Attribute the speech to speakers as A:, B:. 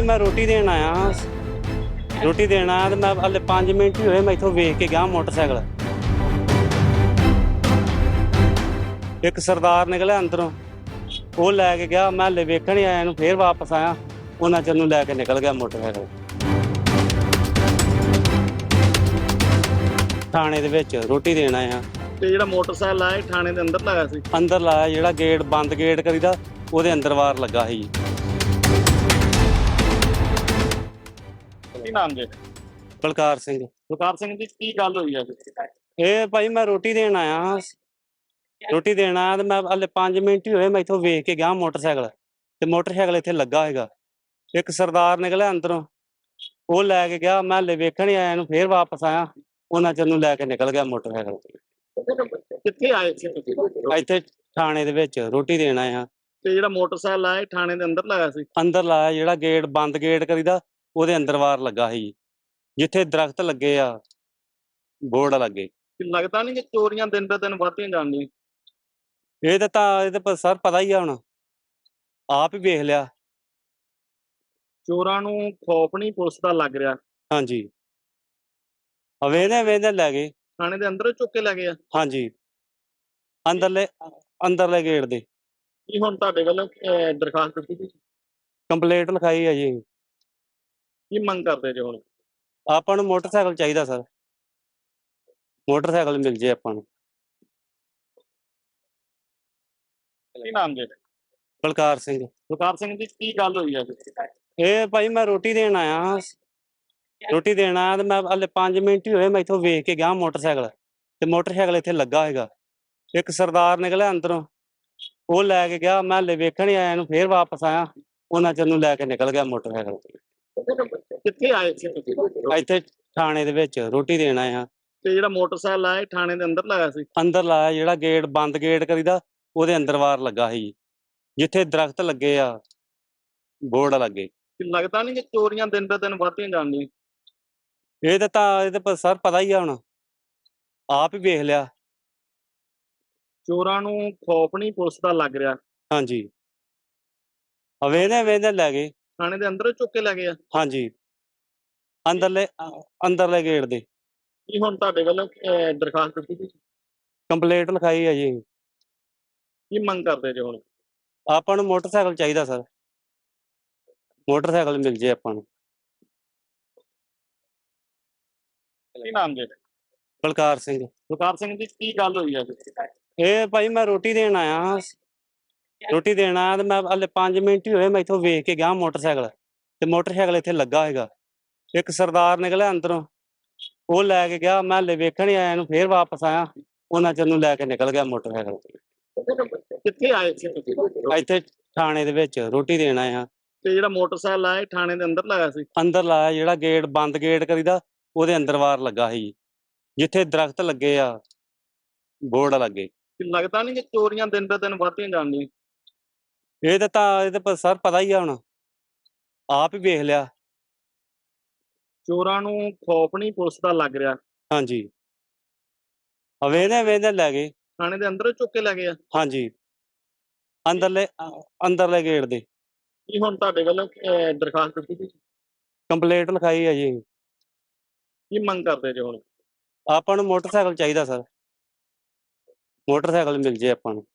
A: ਭਾਈ ਮੈਂ ਰੋਟੀ ਦੇਣ ਆਇਆ। ਰੋਟੀ ਦੇਣ ਆਇਆ ਤੇ ਮੈਂ ਹਲੇ 5 ਮਿੰਟ ਹੀ ਹੋਏ ਮੈਂ ਇੱਥੋਂ ਵੇਖ ਕੇ ਗਿਆ ਮੋਟਰਸਾਈਕਲ। ਇੱਕ ਸਰਦਾਰ ਨਿਕਲਿਆ ਅੰਦਰੋਂ। ਉਹ ਲੈ ਕੇ ਗਿਆ ਮੈਂ ਹਲੇ ਵੇਖਣ ਹੀ ਆਇਆ ਨੂੰ ਫੇਰ ਵਾਪਸ ਆਇਆ। ਉਹਨਾਂ ਚਿਰ ਨੂੰ ਲੈ ਕੇ ਨਿਕਲ ਗਿਆ ਮੋਟਰਸਾਈਕਲ। ਥਾਣੇ ਦੇ ਵਿੱਚ ਰੋਟੀ ਦੇਣ ਆਇਆ।
B: ਤੇ ਜਿਹੜਾ ਮੋਟਰਸਾਈਕਲ ਆਇਆ ਥਾਣੇ ਦੇ ਅੰਦਰ ਲਾਇਆ ਸੀ?
A: ਅੰਦਰ ਲਾਇਆ ਜਿਹੜਾ ਗੇਟ ਬੰਦ ਗੇਟ ਕਰੀਦਾ ਉਹਦੇ ਅੰਦਰ ਵਾਰ ਲੱਗਾ ਸੀ।
B: ਕੀ ਨਾਮ ਜੀ?
A: ਬਲਕਾਰ ਸਿੰਘ।
B: ਸੁਖਾਰ ਸਿੰਘ ਜੀ ਕੀ ਗੱਲ ਹੋਈ ਹੈ
A: ਇਹ ਭਾਈ ਮੈਂ ਰੋਟੀ ਦੇਣ ਆਇਆ। ਹਾਂ। ਰੋਟੀ ਦੇਣ ਆਇਆ ਤੇ ਮੈਂ ਹਲੇ 5 ਮਿੰਟ ਹੀ ਹੋਏ ਮੈਂ ਇੱਥੋਂ ਵੇਖ ਕੇ ਗਿਆ ਮੋਟਰਸਾਈਕਲ। ਤੇ ਮੋਟਰਸਾਈਕਲ ਇੱਥੇ ਲੱਗਾ ਹੈਗਾ। ਇੱਕ ਸਰਦਾਰ ਨਿਕਲਿਆ ਅੰਦਰੋਂ। ਉਹ ਲੈ ਕੇ ਗਿਆ। ਮੈਂ ਹਲੇ ਵੇਖਣ ਹੀ ਆਇਆ ਨੂੰ ਫੇਰ ਵਾਪਸ ਆਇਆ। ਉਹਨਾਂ ਚਿਰ ਨੂੰ ਲੈ ਕੇ ਨਿਕਲ ਗਿਆ ਮੋਟਰਸਾਈਕਲ
B: ਕਿੱਥੇ ਆਏ ਸੀ ਤੁਸੀਂ?
A: ਇੱਥੇ ਥਾਣੇ ਦੇ ਵਿੱਚ ਰੋਟੀ ਦੇਣ ਆਇਆ।
B: ਤੇ ਜਿਹੜਾ ਮੋਟਰਸਾਈਕਲ ਆਇਆ ਥਾਣੇ ਦੇ ਅੰਦਰ ਲਾਇਆ ਸੀ?
A: ਅੰਦਰ ਲਾਇਆ ਜਿਹੜਾ ਗੇਟ ਬੰਦ ਗੇਟ ਕਰੀਦਾ। ਉਹਦੇ ਅੰਦਰ ਵਾਰ ਲੱਗਾ ਸੀ। ਜਿੱਥੇ ਦਰਖਤ ਲੱਗੇ ਆ ਬੋਰਡ ਲੱਗੇ।
B: ਲੱਗਦਾ ਨਹੀਂ ਕਿ ਚੋਰੀਆਂ ਦਿਨ ਬ ਦਿਨ ਵੱਧਦੀਆਂ ਜਾਂਦੀਆਂ।
A: ਇਹ ਤਾਂ ਤਾਂ ਇਹ ਤਾਂ ਸਰ ਪਤਾ ਹੀ ਆ ਹੁਣ। ਆਪ ਹੀ ਵੇਖ ਲਿਆ।
B: ਚੋਰਾਂ ਨੂੰ ਖੌਫ ਨਹੀਂ ਪੁਲਿਸ ਦਾ ਲੱਗ ਰਿਹਾ।
A: ਹਾਂਜੀ। ਵੇਦੇ ਵੇਦੇ ਲੈ ਗਏ।
B: ਥਾਣੇ ਦੇ ਅੰਦਰ ਚੁੱਕ ਕੇ ਲੈ ਗਏ ਆ।
A: ਹਾਂਜੀ। ਅੰਦਰਲੇ ਅੰਦਰਲੇ ਗੇਟ ਦੇ।
B: ਕੀ ਹੁਣ ਤੁਹਾਡੇ ਵੱਲੋਂ ਅਹ, ਦਰਖਾਸਤ ਦਿੱਤੀ ਗਈ?
A: ਕੰਪਲੇਂਟ ਲਿਖਾਈ ਹੈ ਜੀ।
B: ਕੀ ਮੰਗ ਕਰਦੇ ਜੀ ਹੁਣ?
A: ਆਪਾਂ ਨੂੰ ਮੋਟਰਸਾਈਕਲ ਚਾਹੀਦਾ ਸਰ। ਮੋਟਰਸਾਈਕਲ ਮਿਲ ਜੇ ਆਪਾਂ ਨੂੰ।
B: ਕੀ ਨਾਮ ਜੀ?
A: ਬਲਕਾਰ ਸਿੰਘ।
B: ਸੁਖਾਰ ਸਿੰਘ ਜੀ ਕੀ ਗੱਲ ਹੋਈ ਹੈ
A: ਇਹ ਭਾਈ ਮੈਂ ਰੋਟੀ ਦੇਣ ਆਇਆ ਹਾਂ। ਰੋਟੀ ਦੇਣ ਆਇਆ ਤੇ ਮੈਂ ਹਲੇ 5 ਮਿੰਟ ਹੀ ਹੋਏ ਮੈਂ ਇੱਥੋਂ ਵੇਖ ਕੇ ਗਿਆ ਮੋਟਰਸਾਈਕਲ। ਤੇ ਮੋਟਰਸਾਈਕਲ ਇੱਥੇ ਲੱਗਾ ਹੈਗਾ। ਇੱਕ ਸਰਦਾਰ ਨਿਕਲਿਆ ਅੰਦਰੋਂ। ਉਹ ਲੈ ਕੇ ਗਿਆ। ਮੈਂ ਹਲੇ ਵੇਖਣ ਹੀ ਆਇਆ ਨੂੰ ਫੇਰ ਵਾਪਸ ਆਇਆ। ਉਹਨਾਂ ਚਿਰ ਨੂੰ ਲੈ ਕੇ ਨਿਕਲ ਗਿਆ ਮੋਟਰਸਾਈਕਲ।
B: ਕਿੱਥੇ ਆਏ ਸੀ ਤੁਸੀਂ?
A: ਇੱਥੇ ਥਾਣੇ ਦੇ ਵਿੱਚ ਰੋਟੀ ਦੇਣ ਆਇਆ
B: ਤੇ ਜਿਹੜਾ ਮੋਟਰਸਾਈਕਲ ਆਇਆ ਥਾਣੇ ਦੇ ਅੰਦਰ ਲਾਇਆ ਸੀ?
A: ਅੰਦਰ ਲਾਇਆ ਜਿਹੜਾ ਗੇਟ ਬੰਦ ਗੇਟ ਕਰੀਦਾ ਉਹਦੇ ਅੰਦਰ ਵਾਰ ਲੱਗਾ ਸੀ। ਜਿੱਥੇ ਦਰਖਤ ਲੱਗੇ ਆ ਬੋਰਡ ਲੱਗੇ।
B: ਲੱਗਦਾ ਨਹੀਂ ਕਿ ਚੋਰੀਆਂ ਦਿਨ ਬ ਦਿਨ ਵੱਧਦੀਆਂ ਜਾਂਦੀਆਂ।
A: ਇਹ ਤਾਂ ਤਾਂ ਇਹ ਤਾਂ ਸਰ ਪਤਾ ਹੀ ਆ ਹੁਣ। ਆਪ ਹੀ ਵੇਖ ਲਿਆ।
B: ਚੋਰਾਂ ਨੂੰ ਖੌਫ ਨਹੀਂ ਪੁਲਿਸ ਦਾ ਲੱਗ ਰਿਹਾ।
A: ਹਾਂਜੀ। ਵੇਦੇ ਵੇਦੇ ਲੈ ਗਏ।
B: ਥਾਣੇ ਦੇ ਅੰਦਰ ਚੁੱਕ ਕੇ ਲੈ ਗਏ ਆ?
A: ਹਾਂਜੀ। ਅੰਦਰਲੇ ਅੰਦਰਲੇ ਗੇਟ ਦੇ।
B: ਕੀ ਹੁਣ ਤੁਹਾਡੇ ਵੱਲੋਂ ਅਹ, ਦਰਖਾਸਤ ਦਿੱਤੀ ਗਈ?
A: ਕੰਪਲੇਂਟ ਲਿਖਾਈ ਹੈ ਜੀ।
B: ਕੀ ਮੰਗ ਕਰਦੇ ਜੀ ਹੁਣ?
A: ਆਪਾਂ ਨੂੰ ਮੋਟਰਸਾਈਕਲ ਚਾਹੀਦਾ ਸਰ। ਮੋਟਰਸਾਈਕਲ ਮਿਲ ਜੇ ਆਪਾਂ ਨੂੰ।
B: ਕੀ ਨਾਮ ਜੀ?
A: ਬਲਕਾਰ ਸਿੰਘ।
B: ਸੁਖਾਰ ਸਿੰਘ ਜੀ ਕੀ ਗੱਲ ਹੋਈ ਹੈ
A: ਇਹ ਭਾਈ ਮੈਂ ਰੋਟੀ ਦੇਣ ਆਇਆ। ਹਾਂ। ਰੋਟੀ ਦੇਣ ਆਇਆ ਤੇ ਮੈਂ ਹਲੇ 5 ਮਿੰਟ ਹੀ ਹੋਏ ਮੈਂ ਇੱਥੋਂ ਵੇਖ ਕੇ ਗਿਆ ਮੋਟਰਸਾਈਕਲ ਤੇ ਮੋਟਰਸਾਈਕਲ ਇੱਥੇ ਲੱਗਾ ਹੈਗਾ ਇੱਕ ਸਰਦਾਰ ਨਿਕਲਿਆ ਅੰਦਰੋਂ ਉਹ ਲੈ ਕੇ ਗਿਆ ਮੈਂ ਹਲੇ ਵੇਖਣ ਹੀ ਆਇਆ ਨੂੰ ਫੇਰ ਵਾਪਸ ਆਇਆ ਉਹਨਾਂ ਚਿਰ ਨੂੰ ਲੈ ਕੇ ਨਿਕਲ ਗਿਆ ਮੋਟਰਸਾਈਕਲ
B: ਕਿੱਥੇ ਆਏ ਸੀ ਤੁਸੀਂ?
A: ਇੱਥੇ ਥਾਣੇ ਦੇ ਵਿੱਚ ਰੋਟੀ ਦੇਣ ਆਇਆ।
B: ਤੇ ਜਿਹੜਾ ਮੋਟਰਸਾਈਕਲ ਆਇਆ ਥਾਣੇ ਦੇ ਅੰਦਰ ਲਾਇਆ ਸੀ?
A: ਅੰਦਰ ਲਾਇਆ ਜਿਹੜਾ ਗੇਟ ਬੰਦ ਗੇਟ ਕਰੀਦਾ ਉਹਦੇ ਅੰਦਰ ਵਾਰ ਲੱਗਾ ਸੀ। ਜਿੱਥੇ ਦਰਖਤ ਲੱਗੇ ਆ ਬੋਰਡ ਲੱਗੇ।
B: ਕਿ ਲੱਗਦਾ ਨਹੀਂ ਕਿ ਚੋਰੀਆਂ ਦਿਨ ਬ ਦਿਨ ਵੱਧਦੀਆਂ ਜਾਂਦੀਆਂ।
A: ਇਹ ਤਾਂ ਤਾਂ ਇਹ ਤਾਂ ਸਰ ਪਤਾ ਹੀ ਆ ਹੁਣ। ਆਪ ਹੀ ਵੇਖ ਲਿਆ।
B: ਚੋਰਾਂ ਨੂੰ ਖੌਫ ਨਹੀਂ ਪੁਲਿਸ ਦਾ ਲੱਗ ਰਿਹਾ।
A: ਹਾਂਜੀ। ਵੇਦੇ ਵੇਦੇ ਲੈ ਗਏ।
B: ਥਾਣੇ ਦੇ ਅੰਦਰ ਚੁੱਕ ਕੇ ਲੈ ਗਏ ਆ।
A: ਹਾਂਜੀ। ਅੰਦਰਲੇ ਅੰਦਰਲੇ ਗੇਟ ਦੇ।
B: ਕੀ ਹੁਣ ਤੁਹਾਡੇ ਵੱਲੋਂ ਅਹ, ਦਰਖਾਸਤ ਦਿੱਤੀ ਗਈ?
A: ਕੰਪਲੇਂਟ ਲਿਖਾਈ ਹੈ ਜੀ।
B: ਕੀ ਮੰਗ ਕਰਦੇ ਜੀ ਹੁਣ?
A: ਆਪਾਂ ਨੂੰ ਮੋਟਰਸਾਈਕਲ ਚਾਹੀਦਾ ਸਰ। ਮੋਟਰਸਾਈਕਲ ਮਿਲ ਜੇ ਆਪਾਂ ਨੂੰ।